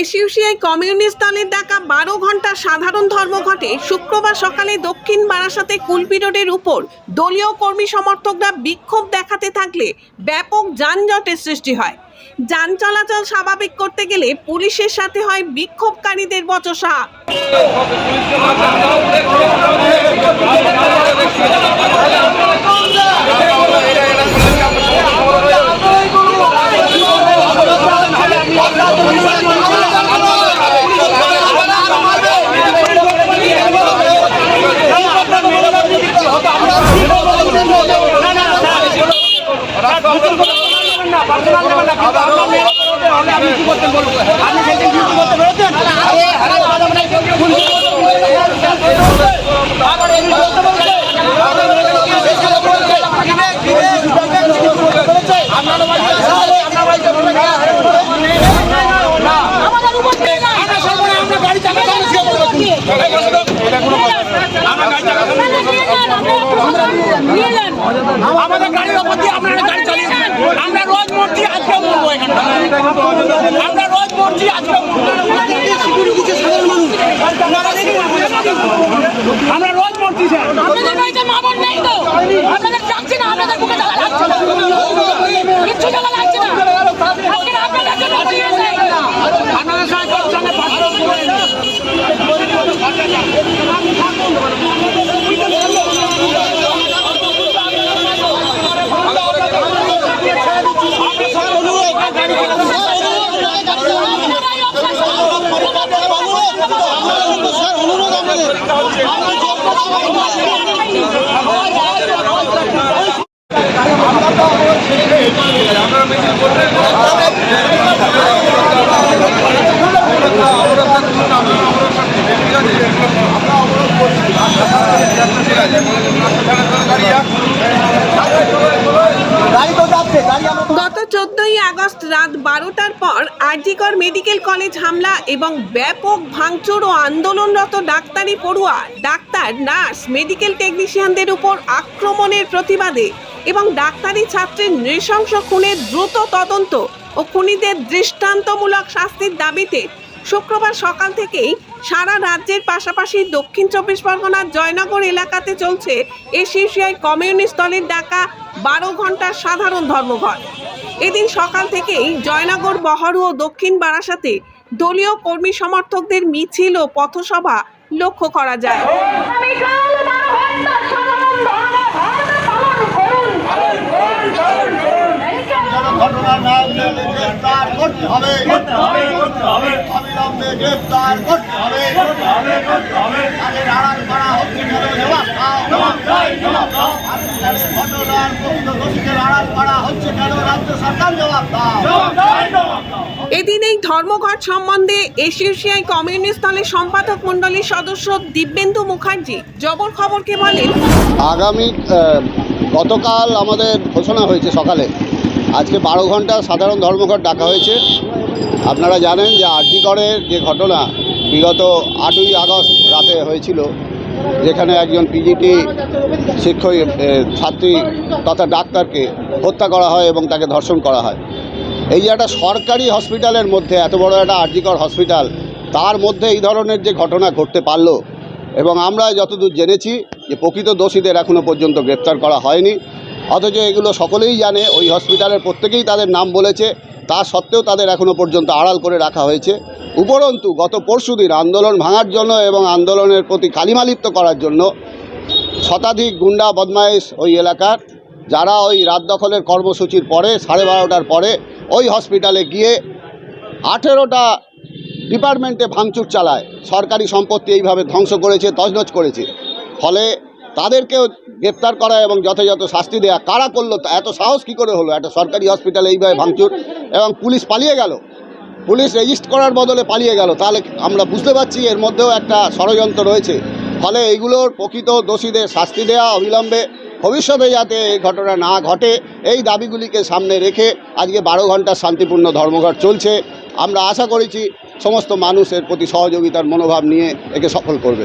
SUCI communist দলের ডাকা বারো ঘণ্টা সাধারণ ধর্মঘটে শুক্রবার সকালে দক্ষিণ বারাসাতে কুলপি রোডের উপর দলীয় কর্মী সমর্থকরা বিক্ষোভ দেখাতে থাকলে ব্যাপক যানজটের সৃষ্টি হয়। যান চলাচল স্বাভাবিক করতে গেলে পুলিশের সাথে হয় বিক্ষোভকারীদের বচসা। আমাদের গাড়ির ওপর দিয়ে আপনারা গাড়ি চালিয়ে আমরা রোজ মরছি আজকে মরবো এখানে। আমরা রোজ মরছি আজকে আমরা রোজ মরছি স্যার। আপনাদের বাড়িতে মা বোন নেই তো? আপনাদের ডাকছে না আপনাদের বুকে লাগছে না কিচ্ছু গত চোদ্দই আগস্ট রাত বারোটার পর আরজিকর মেডিকেল কলেজ হামলা এবং ব্যাপক ভাঙচুর ও আন্দোলনরত ডাক্তারি পড়ুয়া, ডাক্তার, নার্স, মেডিকেল টেকনিশিয়ানদের উপর আক্রমণের প্রতিবাদে এবং ডাক্তারি ছাত্রের নৃশংস খুনের দ্রুত তদন্ত ও খুনিদের দৃষ্টান্তমূলক শাস্তির দাবিতে শুক্রবার সকাল থেকেই সারা রাজ্যের পাশাপাশি দক্ষিণ চব্বিশ পরগনার জয়নগর এলাকাতে চলছে এসিসিআই কমিউনিস্ট দলের ডাকা বারো ঘণ্টার সাধারণ ধর্মঘট। এদিন সকাল থেকেই জয়নগর, বহরু ও দক্ষিণ বারাসাতে দলীয় কর্মী সমর্থকদের মিছিল ও পথসভা লক্ষ্য করা যায় আগামীকাল বারো ঘণ্টা সাধারণ ধর্মঘট পালন করুন। এই যে ঘটনার নাম জেনে গ্রেফতার করতে হবে করতে হবে করতে হবে। অবিলম্বে গ্রেফতার করতে হবে। করতে হবে করতে হবে। তাদের আড়াল করা হচ্ছে কেন? জবাব দাও জবাব চাই জবাব দাও ঘটনার প্রকৃত দোষীদের আড়াল করা হচ্ছে কেন? রাজ্য সরকার জবাব দাও। জবাব দাও এদিন এই ধর্মঘট সম্বন্ধে এসিউসিআই কমিউনিস্ট দলের সম্পাদক মণ্ডলীর সদস্য দিব্যেন্দু মুখার্জি জবর খবরকে বলেন আগামী গতকাল আমাদের ঘোষণা হয়েছে সকালে। আজকে বারো ঘণ্টা সাধারণ ধর্মঘট ডাকা হয়েছে। আপনারা জানেন যে আরজিগড়ের যে ঘটনা বিগত আটই আগস্ট রাতে হয়েছিল, যেখানে একজন পিজিটি শিক্ষক ছাত্রী তথা ডাক্তারকে হত্যা করা হয় এবং তাকে ধর্ষণ করা হয়। এই যে একটা সরকারি হসপিটালের মধ্যে এত বড় একটা আরজিকর হসপিটাল, তার মধ্যে এই ধরনের যে ঘটনা ঘটতে পারল এবং আমরা যতদূর জেনেছি যে প্রকৃত দোষীদের এখনও পর্যন্ত গ্রেপ্তার করা হয়নি। অথচ এগুলো সকলেই জানে, ওই হসপিটালের প্রত্যেকেই তাদের নাম বলেছে, তা সত্ত্বেও তাদের এখনও পর্যন্ত আড়াল করে রাখা হয়েছে। উপরন্তু, গত পরশুদিন আন্দোলন ভাঙার জন্য এবং আন্দোলনের প্রতি কালিমালিপ্ত করার জন্য শতাধিক গুন্ডা বদমাইশ ওই এলাকার, যারা ওই রাত দখলের কর্মসূচির পরে, সাড়ে বারোটার পরে ওই হসপিটালে গিয়ে আঠেরোটা ডিপার্টমেন্টে ভাঙচুর চালায়। সরকারি সম্পত্তি এইভাবে ধ্বংস করেছে, তছনছ করেছে। ফলে তাদেরকেও গ্রেপ্তার করা এবং যথাযথ শাস্তি দেওয়া কারা করল এত সাহস কী করে হলো? একটা সরকারি হসপিটালে এইভাবে ভাঙচুর এবং পুলিশ পালিয়ে গেল। পুলিশ রেজিস্ট করার বদলে পালিয়ে গেল। তাহলে আমরা বুঝতে পারছি এর মধ্যেও একটা ষড়যন্ত্র রয়েছে। ফলে এইগুলোর প্রকৃত দোষীদের শাস্তি দেওয়া অবিলম্বে ভবিষ্যতে যাতে এই ঘটনা না ঘটে, এই দাবিগুলিকে সামনে রেখে আজকে বারো ঘণ্টা শান্তিপূর্ণ ধর্মঘট চলছে। আমরা আশা করেছি সমস্ত মানুষের প্রতি সহযোগিতার মনোভাব নিয়ে একে সফল করবে।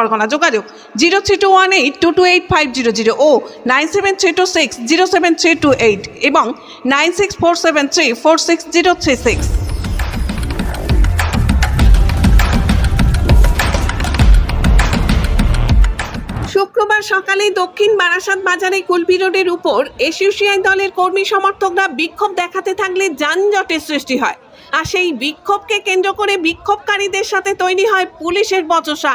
পরগনা। যোগাযোগ zero three two one eight two two eight five zero zero ও nine seven three two six zero seven three two eight এবং nine six four seven three four six zero three six. শুক্রবার সকালে দক্ষিণ বারাসাত বাজারে কুলপি রোডের উপর এসইউসিআই দলের কর্মী সমর্থকরা বিক্ষোভ দেখাতে থাকলে যানজটের সৃষ্টি হয়। আর সেই বিক্ষোভকে কেন্দ্র করে বিক্ষোভকারীদের সাথে তৈরি হয় পুলিশের বচসা।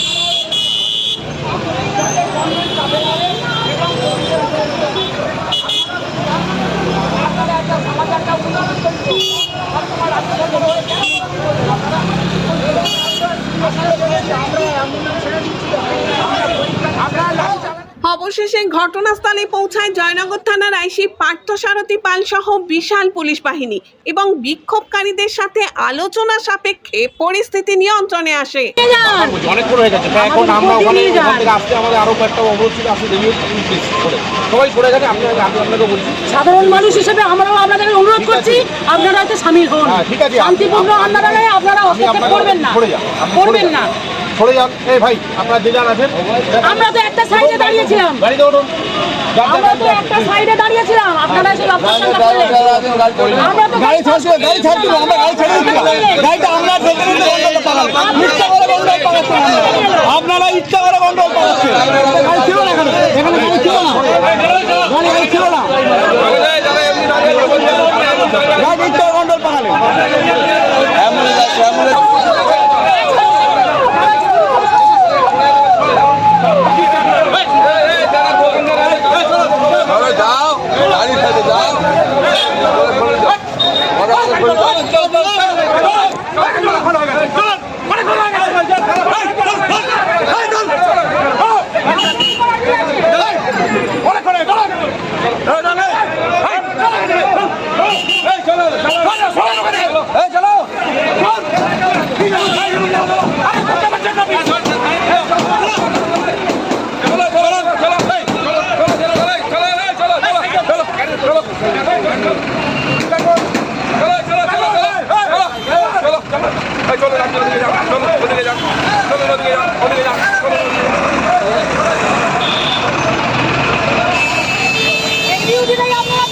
আমরা অবশেষে ঘটনাস্থলে পৌঁছায় জয়নগর থানার আইসি পার্থসারথী পাল সহ বিশাল পুলিশ বাহিনী এবং বিক্ষোভকারীদের সাথে আলোচনা সাপেক্ষে পরিস্থিতি নিয়ন্ত্রণে আসে। অনেক করে হয়ে গেছে। এখন আমরা ওখানে ওখান থেকে আসতে আমাদের আরও কয়েকটা অবরোধ ছিল আসতে দেরি করে। সবাই সরে গেছে আপনি আমি আপনাকে বলছি। সাধারণ মানুষ হিসেবে আমরাও আপনাদের অনুরোধ করছি আপনারা এতে সামিল হন। হ্যাঁ, ঠিক আছে। শান্তিপূর্ণ আন্দোলনে আপনারা হস্তক্ষেপ করবেন না। করবেন না। সরে যান। এই ভাই আপনারা যে যান আছেন আমরা তো একটা সাইডে দাঁড়িয়েছিলাম। গাড়িতে উঠুন। আমরা তো একটা সাইডে দাঁড়িয়েছিলাম। আপনারা এসে অবস্থানটা করলেন আমরা তো গাড়ি ছাড়ছি গাড়ি ছাড়ছি আমরা গাড়ি ছাড়ছি গাড়িটা আমরা আপনারা ইচ্ছা করে গন্ডগোল পাকাচ্ছেন গাড়ি ছিল না এখানে। এখানে গাড়ি ছিল না। গাড়ি গাড়ি ছিল না। গাড়ি ইচ্ছা করে গন্ডগোল পাকালেন ডিউটিটাই আপনারা